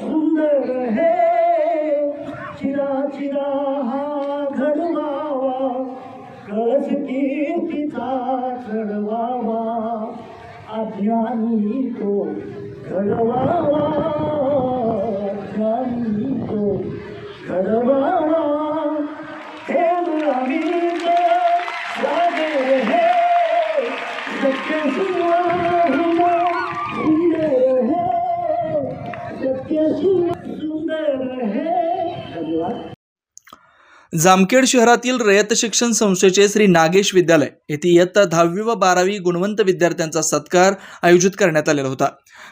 सुंदर चिरा चिरा हा घडवावा कळस कीर्तीचा चढवावा अज्ञानी तो घडवा जामखेड शहरातील रयत शिक्षण संस्थेचे श्री नागेश विद्यालय येथे इयत्ता दहावी व बारावी गुणवंत विद्यार्थ्यांचा सत्कार आयोजित करण्यात आलेला होता.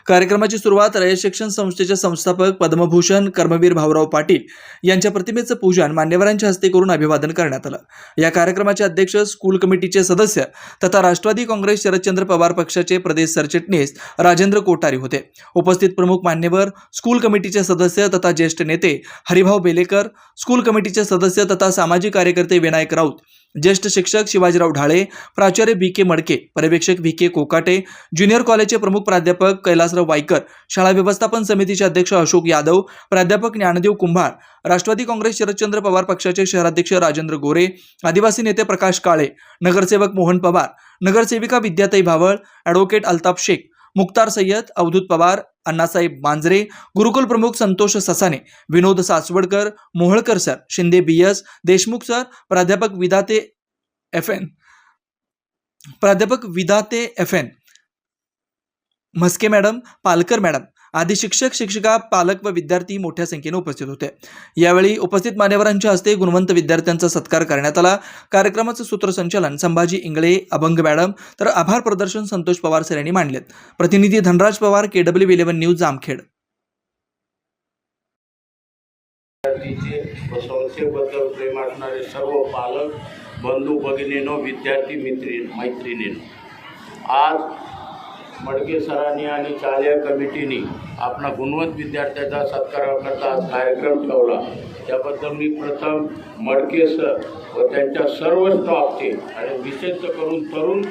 कार्यक्रमाची सुरुवात रयत शिक्षण संस्थेचे संस्थापक पद्मभूषण कर्मवीर भाऊराव पाटील यांच्या प्रतिमेचं पूजन मान्यवरांच्या हस्ते करून अभिवादन करण्यात आलं. या कार्यक्रमाचे अध्यक्ष स्कूल कमिटीचे सदस्य तथा राष्ट्रवादी काँग्रेस शरदचंद्र पवार पक्षाचे प्रदेश सरचिटणीस राजेंद्र कोठारी होते. उपस्थित प्रमुख मान्यवर स्कूल कमिटीचे सदस्य तथा ज्येष्ठ नेते हरिभाऊ बेलेकर स्कूल कमिटीचे सदस्य तथा सामाजिक कार्यकर्ते विनायक राऊत ज्येष्ठ शिक्षक शिवाजीराव ढाळे प्राचार्य बी के मडके पर्यवेक्षक व्ही के कोकाटे ज्युनियर कॉलेजचे प्रमुख प्राध्यापक कैलासराव वायकर शाळा व्यवस्थापन समितीचे अध्यक्ष अशोक यादव प्राध्यापक ज्ञानदेव कुंभार राष्ट्रवादी काँग्रेस शरदचंद्र पवार पक्षाचे शहराध्यक्ष राजेंद्र गोरे आदिवासी नेते प्रकाश काळे नगरसेवक मोहन पवार नगरसेविका विद्याताई भावळ ॲडव्होकेट अल्ताफ शेख मुक्तार सय्यद अवधूत पवार अण्णासाहेब मांजरे गुरुकुल प्रमुख Santosh Sasane Vinod Saswadkar Mohalkar sir Shinde B S Deshmukh sir प्राध्यापक विदाते एफ एन प्राध्यापक Vidate F N Mhaske madam Palkar madam आदी शिक्षक शिक्षिका पालक व विद्यार्थी मोठ्या संख्येने उपस्थित होते. यावेळी उपस्थित मान्यवरांच्या हस्ते गुणवंत विद्यार्थ्यांचा सत्कार करण्यात आला. कार्यक्रमाचं सूत्रसंचालन संभाजी इंगळे अभंग मॅडम तर आभार प्रदर्शन संतोष पवार सर यांनी मांडलेत. प्रतिनिधी Dhanraj Pawar K W eleven news Jamkhed. संस्थेबद्दल प्रेम असणारे सर्व पालक बंधू भगिनीनो विद्यार्थी मित्री मैत्रिणीनो आज मडके सरांनी आणि शालेय कमिटीने आपला गुणवंत विद्यार्थ्याचा सत्काराकरता करता कार्यक्रम ठेवला. त्याबद्दल मी प्रथम मडके सर व त्यांच्या सर्व स्टॉफचे आणि विशेष करून तरुण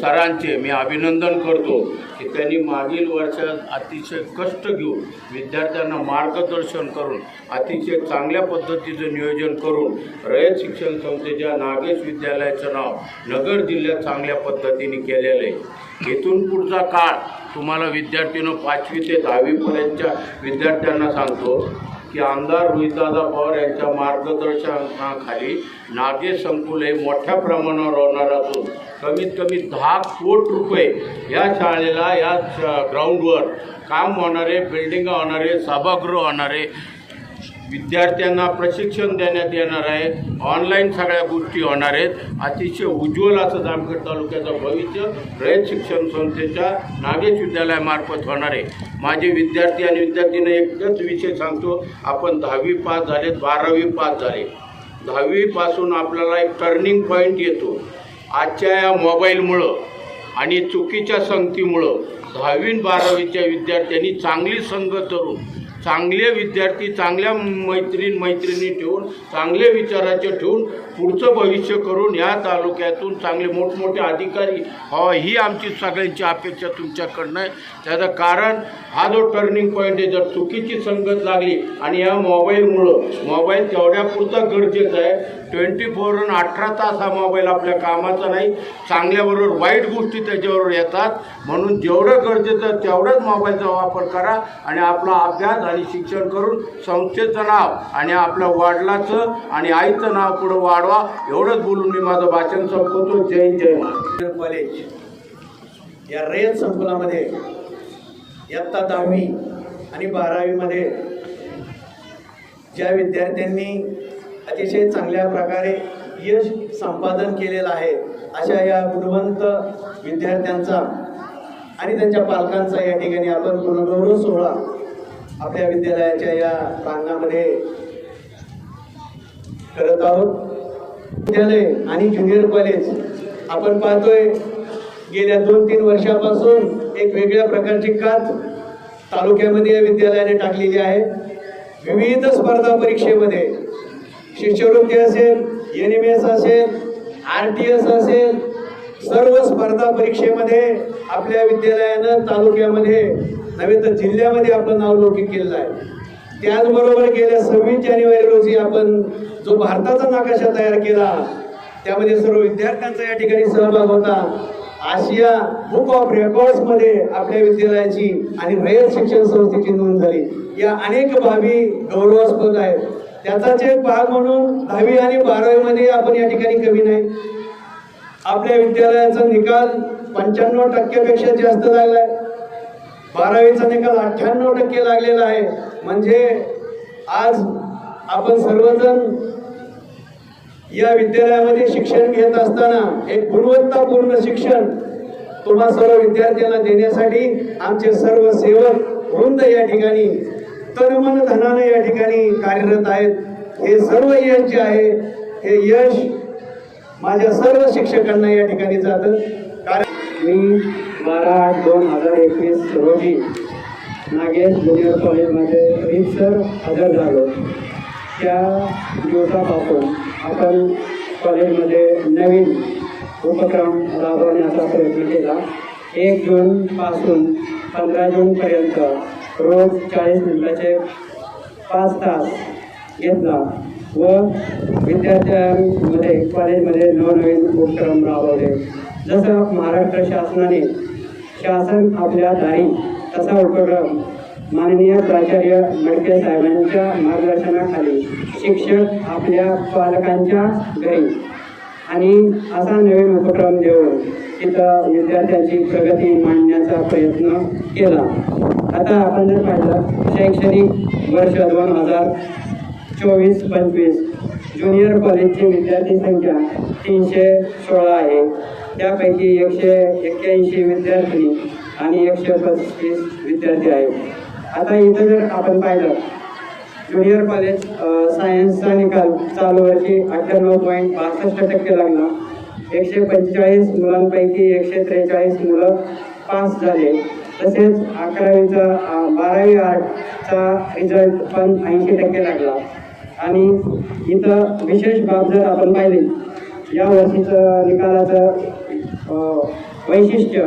सरांचे मी अभिनंदन करतो की त्यांनी मागील वर्षात अतिशय कष्ट घेऊन विद्यार्थ्यांना मार्गदर्शन करून अतिशय चांगल्या पद्धतीचं नियोजन करून रयत शिक्षण संस्थेच्या नागेश विद्यालयाचं नाव नगर जिल्ह्यात चांगल्या पद्धतीने केलेलं आहे. इथून पुढचा काळ तुम्हाला विद्यार्थीनं पाचवी ते दहावीपर्यंतच्या विद्यार्थ्यांना सांगतो. की आमदार रोहितदादा पवार यांच्या मार्गदर्शनाखाली नागे संकुल हे मोठ्या प्रमाणावर होणार असून कमीत कमी दहा कोट रुपये या शाळेला या ग्राउंडवर काम होणारे बिल्डिंग होणारे सभागृह होणारे विद्यार्थ्यांना प्रशिक्षण देण्यात येणार आहे. ऑनलाईन सगळ्या गोष्टी होणार आहेत. अतिशय उज्ज्वल असं जामखेड तालुक्याचं भविष्य रयत शिक्षण संस्थेच्या नागेश विद्यालयामार्फत होणार आहे. माझे विद्यार्थी आणि विद्यार्थीने एकच विषय सांगतो. आपण दहावी पास झाले बारावी पास झाले. दहावीपासून आपल्याला एक टर्निंग पॉईंट येतो. आजच्या या मोबाईलमुळं आणि चुकीच्या संगतीमुळं दहावी बारावीच्या विद्यार्थ्यांनी चांगली संगत करून चांगले विद्यार्थी चांगल्या मैत्रीण मैत्रिणी ठेवून चांगले विचाराचे ठेवून पुढचं भविष्य करून या तालुक्यातून चांगले मोठमोठे अधिकारी व्हावा ही आमची सगळ्यांची अपेक्षा तुमच्याकडनं आहे. त्याचं कारण हा जो टर्निंग पॉईंट आहे जर चुकीची संगत लागली आणि या मोबाईलमुळं मोबाईल तेवढ्यापुरता गरजेचं आहे. ट्वेंटी फोर अठरा तास हा मोबाईल आपल्या कामाचा नाही. चांगल्याबरोबर वाईट गोष्टी त्याच्याबरोबर येतात. म्हणून जेवढं गरजेचं आहे तेवढंच मोबाईलचा वापर करा आणि आपला अभ्यास आणि शिक्षण करून संस्थेचं नाव आणि आपल्या वडिलाचं आणि आईचं नाव पुढं वाढ वाढवा एवढंच बोलून मी माझं भाषण संपवतो. जय जय कॉलेज या रेल संकुलामध्ये इयत्ता दहावी आणि बारावीमध्ये ज्या विद्यार्थ्यांनी अतिशय चांगल्या प्रकारे यश संपादन केलेलं आहे अशा या गुणवंत विद्यार्थ्यांचा आणि त्यांच्या पालकांचा या ठिकाणी आपण गुणगौरव सोहळा आपल्या विद्यालयाच्या या प्रांगणामध्ये करत आहोत. विद्यालय आणि ज्युनियर कॉलेज आपण पाहतोय गेल्या दोन तीन वर्षापासून एक वेगळ्या प्रकारची कात तालुक्यामध्ये या विद्यालयाने टाकलेली आहे. विविध स्पर्धा परीक्षेमध्ये शिष्यवृत्ती असेल एन एम एस असेल आर टी एस असेल सर्व स्पर्धा परीक्षेमध्ये आपल्या विद्यालयानं तालुक्यामध्ये नव्हे तर जिल्ह्यामध्ये आपलं नाव लौकिक केलेलं आहे. त्याचबरोबर गेल्या सव्वीस जानेवारी रोजी आपण जो भारताचा नकाशा तयार केला त्यामध्ये सर्व विद्यार्थ्यांचा या ठिकाणी सहभाग होता. आशिया बुक ऑफ रेकॉर्ड्समध्ये आपल्या विद्यालयाची आणि रयत शिक्षण संस्थेची नोंद झाली. या अनेक बाबी गौरवास्पद आहेत. त्याचाच एक भाग म्हणून दहावी आणि बारावी मध्ये आपण या ठिकाणी कमी नाही. आपल्या विद्यालयाचा निकाल पंच्याण्णव टक्क्यापेक्षा जास्त लागलाय. बारावीचा निकाल अठ्ठ्याण्णव टक्के लागलेला आहे. म्हणजे आज आपण सर्वजण या विद्यालयामध्ये शिक्षण घेत असताना एक गुणवत्तापूर्ण शिक्षण तुम्हा सर्व विद्यार्थ्यांना देण्यासाठी आमचे सर्व सेवक वृंद या ठिकाणी तनमन धनानं या ठिकाणी कार्यरत आहेत. हे सर्व यश जे आहे हे यश माझ्या सर्व शिक्षकांना या ठिकाणी जातं. कारण मी बारा आठ दोन हजार एकवीस रोजी नागेश ज्युनियर कॉलेजमध्ये रीतसर हजर झालो. त्या दिवसापासून आपण कॉलेजमध्ये नवीन उपक्रम राबवण्याचा प्रयत्न केला. एक जूनपासून पंधरा जूनपर्यंत रोज चाळीस मिनिटाचे पाच तास घेतला व विद्यार्थ्यांमध्ये कॉलेजमध्ये नवनवीन उपक्रम राबवले. जसं महाराष्ट्र शासनाने शासन आपल्या दारी तसा उपक्रम माननीय प्राचार्य मडके साहेबांच्या मार्गदर्शनाखाली शिक्षक आपल्या पालकांच्या घरी. आणि असा नवीन उपक्रम देऊन तिथं विद्यार्थ्यांची प्रगती मांडण्याचा प्रयत्न केला. आता आपण जर पाहिलं शैक्षणिक वर्ष दोन हजार चोवीस पंचवीस. ज्युनियर कॉलेजची विद्यार्थी संख्या तीनशे सोळा आहे. त्यापैकी एकशे एक्क्याऐंशी विद्यार्थी आणि एकशे पस्तीस विद्यार्थी आहेत. आता इथं जर आपण पाहिलं ज्युनियर कॉलेज सायन्सचा निकाल चालू वर्षी अठ्ठ्याण्णव पॉईंट बासष्ट टक्के लागला एकशे पंचेचाळीस मुलांपैकी एकशे त्रेचाळीस मुलं पास झाले. तसेच अकरावीचा बारावी आर्टचा रिझल्ट पण ऐंशी टक्के लागला. आणि इथं विशेष बाब जर आपण पाहिली या वर्षीचं निकालाचं वैशिष्ट्य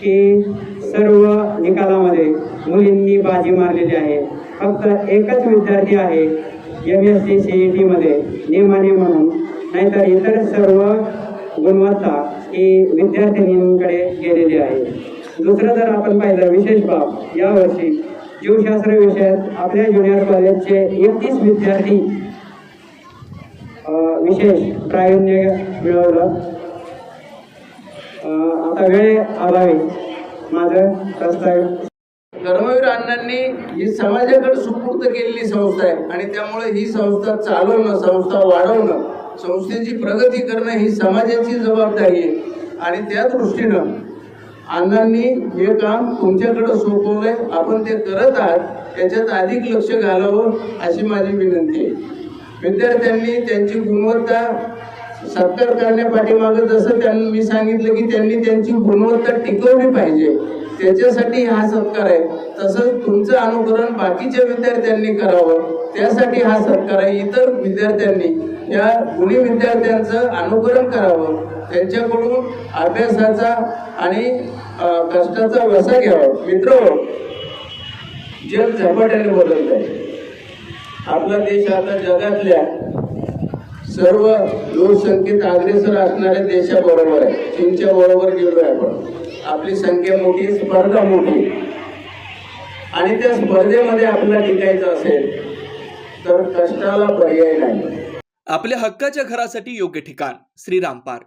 की सर्व निकालामध्ये मुलींनी बाजी मारलेली आहे. फक्त एकच विद्यार्थी आहे M S C C E टीमध्ये नियमाने म्हणून. नाहीतर इतर सर्व गुणवत्ता ही विद्यार्थिनींकडे गेलेली आहे. दुसरं जर आपण पाहिलं विशेष बाब यावर्षी जीवशास्त्र विषयात आपल्या ज्युनियर कॉलेजचे एकतीस विद्यार्थी विशेष प्रावीण्य मिळवलं. आता वेळ आलावी माझं प्रस्ताव कर्मवीर अण्णांनी ही समाजाकडे सुपूर्द केलेली संस्था आहे आणि त्यामुळे ही संस्था चालवणं संस्था वाढवणं संस्थेची प्रगती करणं ही समाजाची जबाबदारी आहे. आणि त्या दृष्टीनं अण्णांनी हे काम तुमच्याकडे सोपवलंय. आपण ते करत आहात. याच्यात अधिक लक्ष घालावं अशी माझी विनंती आहे. विद्यार्थ्यांनी त्यांची गुणवत्ता सत्कार करण्यापाठीमागं जसं त्यांनी मी सांगितलं की त्यांनी त्यांची गुणवत्ता टिकवली पाहिजे. त्याच्यासाठी हा सत्कार आहे. तसंच तुमचं अनुकरण बाकीच्या विद्यार्थ्यांनी करावं. त्यासाठी हा सत्कार आहे. इतर विद्यार्थ्यांनी या गुणी विद्यार्थ्यांचं अनुकरण करावं. त्यांच्याकडून अभ्यासाचा आणि कष्टाचा वसा घ्यावा. मित्र जग झपाट्याने बदलत आहे आपला देश आता जगातल्या सर्व लोकसंख्येत अग्रेसर असणाऱ्या देशाबरोबर आहे. चीनच्या बरोबर गेलो आहे आपण. आपली संख्या मोठी स्पर्धा मोठी आणि त्या स्पर्धेमध्ये आपल्याला टिकायचं असेल तर कष्टाला पर्याय नाही. आपल्या हक्काच्या घरासाठी योग्य ठिकाण श्रीराम पार्क.